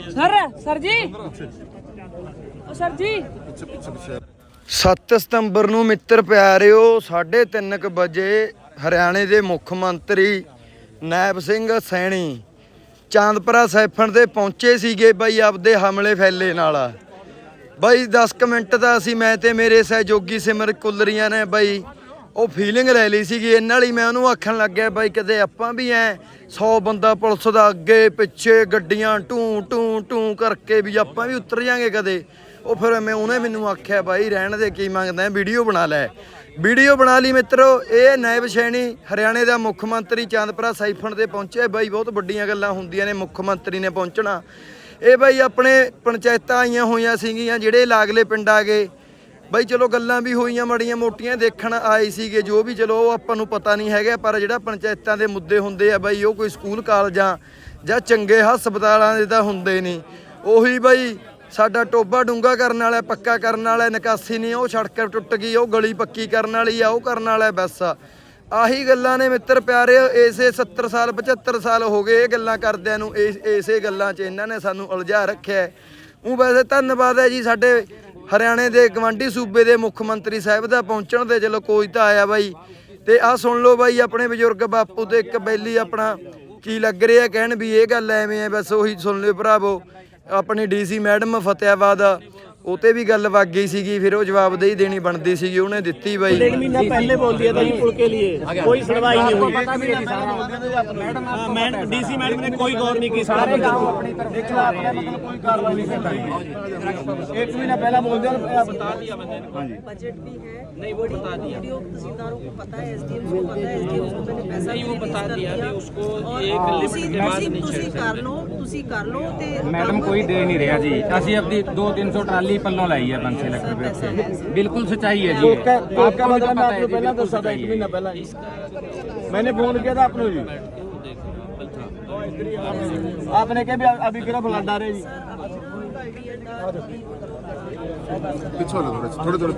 Sir sir ਜੀ। ਉਹ sir ਜੀ। 7 ਸਤੰਬਰ ਨੂੰ ਮਿੱਤਰ ਪਿਆਰਿਓ 3:30 ਵਜੇ ਹਰਿਆਣੇ ਦੇ ਮੁੱਖ ਮੰਤਰੀ ਨਾਇਬ ਸਿੰਘ ਸੈਣੀ ਚਾਂਦਪੁਰਾ ਸੈਫਣ ਤੇ ਪਹੁੰਚੇ ਸੀਗੇ ਬਾਈ ਆਪਦੇ ਹਮਲੇ ਫੈਲੇ ਨਾਲ। ਬਾਈ 10 ਕੁ ਮਿੰਟ ਦਾ ਅਸੀਂ, ਮੈਂ ਤੇ ਮੇਰੇ ਸਹਿਯੋਗੀ ਸਿਮਰ ਕੁੱਲਰੀਆਂ ਨੇ ਬਾਈ ਉਹ ਫੀਲਿੰਗ ਲੈ ਲਈ ਸੀਗੀ, ਇਹਨਾਂ ਲਈ ਮੈਂ ਉਹਨੂੰ ਆਖਣ ਲੱਗਿਆ ਬਾਈ ਕਦੇ ਆਪਾਂ ਵੀ ਐ 100 ਬੰਦਾ ਪੁਲਿਸ ਦਾ ਅੱਗੇ ਪਿੱਛੇ ਗੱਡੀਆਂ ਟੂ ਟੂ ਟੂ ਕਰਕੇ ਵੀ ਆਪਾਂ ਵੀ ਉਤਰ ਜਾਾਂਗੇ ਕਦੇ। ਉਹ ਫਿਰ ਮੈਂ ਉਹਨੇ ਮੈਨੂੰ ਆਖਿਆ, ਬਾਈ, ਰਹਿਣ ਦੇ, ਕੀ ਮੰਗਦਾ ਵੀਡੀਓ ਬਣਾ ਲੈ। ਵੀਡੀਓ ਬਣਾ ਲਈ ਮਿੱਤਰੋ, ਇਹ ਨਾਇਬ ਸ਼ੈਣੀ ਹਰਿਆਣੇ ਦਾ ਮੁੱਖ ਮੰਤਰੀ ਚਾਂਦਪੁਰਾ ਸਾਈਫਣ ਤੇ ਪਹੁੰਚਿਆ। ਬਾਈ, ਬਹੁਤ ਵੱਡੀਆਂ ਗੱਲਾਂ ਹੁੰਦੀਆਂ ਨੇ, ਮੁੱਖ ਮੰਤਰੀ ਨੇ ਪਹੁੰਚਣਾ। ਇਹ ਬਾਈ, ਆਪਣੇ ਪੰਚਾਇਤਾਂ ਆਈਆਂ ਹੋਈਆਂ ਸੀਗੀਆਂ, ਜਿਹੜੇ ਲਾਗਲੇ ਪਿੰਡ ਆ ਗਏ। ਬਾਈ ਚਲੋ ਗੱਲਾਂ ਵੀ ਹੋਈਆਂ ਮੜੀਆਂ ਮੋਟੀਆਂ, ਦੇਖਣ ਆਏ ਸੀਗੇ ਜੋ ਵੀ, ਚਲੋ ਉਹ ਆਪਾਂ ਨੂੰ ਪਤਾ ਨਹੀਂ ਹੈਗਾ, ਪਰ ਜਿਹੜਾ ਪੰਚਾਇਤਾਂ ਦੇ ਮੁੱਦੇ ਹੁੰਦੇ ਆ ਬਾਈ, ਉਹ ਕੋਈ ਸਕੂਲ ਕਾਲਜਾਂ ਜਾਂ ਚੰਗੇ ਹਸਪਤਾਲਾਂ ਦੇ ਤਾਂ ਹੁੰਦੇ ਨਹੀਂ। ਉਹੀ ਬਾਈ, ਸਾਡਾ ਟੋਬਾ ਡੂੰਗਾ ਕਰਨ ਵਾਲਾ, ਪੱਕਾ ਕਰਨ ਵਾਲਾ, ਨਿਕਾਸੀ ਨਹੀਂ, ਉਹ ਸੜਕ ਟੁੱਟ ਗਈ, ਉਹ ਗਲੀ ਪੱਕੀ ਕਰਨ ਵਾਲੀ ਆ, ਉਹ ਕਰਨ ਵਾਲਾ ਬਸ ਆ। ਆਹੀ ਗੱਲਾਂ ਨੇ ਮਿੱਤਰ ਪਿਆਰੇ, ਇਸੇ 70 ਸਾਲ 75 ਸਾਲ ਹੋ ਗਏ ਇਹ ਗੱਲਾਂ ਕਰਦਿਆਂ ਨੂੰ, ਇਸ, ਇਸੇ ਗੱਲਾਂ 'ਚ ਇਹਨਾਂ ਨੇ ਸਾਨੂੰ ਉਲਝਾ ਰੱਖਿਆ। ਉਹ ਵੈਸੇ ਧੰਨਵਾਦ ਹੈ ਜੀ ਸਾਡੇ ਹਰਿਆਣੇ ਦੇ ਗਵੰਡੀ ਸੂਬੇ ਦੇ ਮੁੱਖ ਮੰਤਰੀ ਸਾਹਿਬ ਦਾ ਪਹੁੰਚਣ 'ਤੇ ਚਲੋ ਕੋਈ ਤਾਂ ਆਇਆ ਬਾਈ। ਤੇ ਆਹ ਸੁਣ ਲਓ ਬਾਈ, ਆਪਣੇ ਬਜ਼ੁਰਗ ਬਾਪੂ ਤੇ ਇੱਕ ਬੈਲੀ ਆਪਣਾ ਕੀ ਲੱਗ ਰਿਹਾ, ਕਹਿਣ ਵੀ ਇਹ ਗੱਲ ਐਵੇਂ ਹੈ, ਬਸ ਉਹੀ ਸੁਣ ਲਿਓ ਭਰਾਵੋ। ਆਪਣੀ ਡੀਸੀ ਮੈਡਮ ਫਤਿਆਬਾਦ ਉਹ ਤੇ ਵੀ ਗੱਲ ਵਗ ਗਈ ਸੀਗੀ ਫਿਰ ਉਹ ਜਵਾਬਦੇਹੀ ਦੇਣੀ ਬਣਦੀ ਸੀਗੀ ਉਹਨੇ ਦਿੱਤੀ ਬਾਈ एक महीना पहले बोल दिया था जी पुल के लिए कोई सुनवाई नहीं हुई हाँ, मैड- डीसी मैडम ने कोई गौर नहीं की सारे गाँव अपनी तरफ से आपने मतलब कोई कार्रवाई नहीं कर रही एक महीना पहला बोल दिया बता दिया बजट भी है नहीं वो बता दिया वीडियो तहसीलदारों को पता है एसडीएम को पता है एसडीएम को मैंने पैसा नहीं वो बता दिया कि उसको एक लिमिट के बाद नहीं ਤੁਸੀਂ ਕਰ ਲਓ ਤੁਸੀਂ ਕਰ ਲਓ ਤੇ ਮੈਡਮ ਕੋਈ ਦੇ ਨਹੀਂ ਰਿਹਾ ਜੀ ਅਸੀਂ ਆਪਣੀ 2-300 ਟਰਾਲੀ ਦਿੱਲੀ ਪੱਲੋਂ ਲਈ ਹੈ 5 ਲੱਖ ਰੁਪਏ ਉੱਥੇ ਬਿਲਕੁਲ ਸਚਾਈ है जी कोका कोका मैं आपको पहला दसा था एक महीना पहला मैंने फ़ोन किया था आपने जी आपने कह भी अभी करो बुलाडा रहे जी पीछे थोड़ा थोड़ा थोड़ा